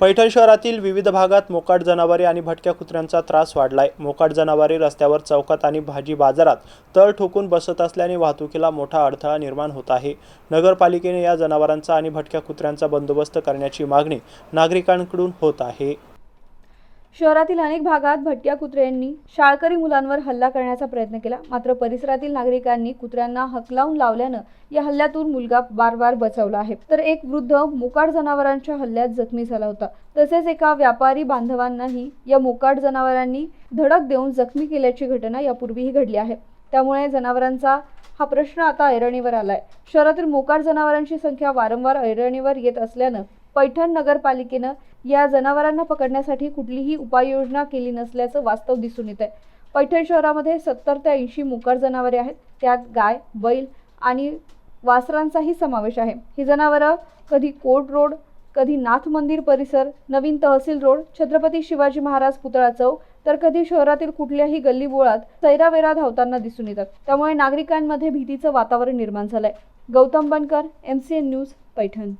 पैठण शहरातील विविध भागात मोकाट जनावरे आणि भटक्या कुत्र्यांचा त्रास वाढलाय. मोकाट जनावरे रस्त्यावर चौकात आणि भाजी बाजारात तळ ठोकून बसत असल्याने वाहतुकीला मोठा अडथळा निर्माण होत आहे. नगरपालिकेने या जनावरांचा आणि भटक्या कुत्र्यांचा बंदोबस्त करण्याची मागणी नागरिकांकडून होत आहे. शहरातील अनेक भागात भटक्या कुत्र्यांनी शाळकरी मुलांवर हल्ला करण्याचा प्रयत्न केला. मात्र परिसरातील नागरिकांनी कुत्र्यांना हकलावून लावल्यानं या हल्ल्यातून मुलगा बार बार बचावला आहे. तर एक वृद्ध मोकाट जनावरांच्या हल्ल्यात जखमी झाला होता. तसेच एका व्यापारी बांधवांनाही या मोकाट जनावरांनी धडक देऊन जखमी केल्याची घटना यापूर्वीही घडली आहे. त्यामुळे जनावरांचा हा प्रश्न आता ऐरणीवर आलाय. शहरातील मोकाट जनावरांची संख्या वारंवार ऐरणीवर येत असल्यानं पैठण नगरपालिकेनं या जनावरांना पकडण्यासाठी कुठलीही उपाययोजना केली नसल्याचं वास्तव दिसून येत आहे पैठण शहरामध्ये सत्तर ते ऐंशी मुकर जनावरे आहेत. त्यात गाय बैल आणि वासरांचाही समावेश आहे. ही जनावरं कधी कोर्ट रोड कधी नाथ मंदिर परिसर नवीन तहसील रोड छत्रपती शिवाजी महाराज पुतळा चौक तर कधी शहरातील कुठल्याही गल्लीबोळात सैरावेरा धावताना दिसून येतात. त्यामुळे नागरिकांमध्ये भीतीचं वातावरण निर्माण झालंय. Gautam Bankar M C N news Paithan.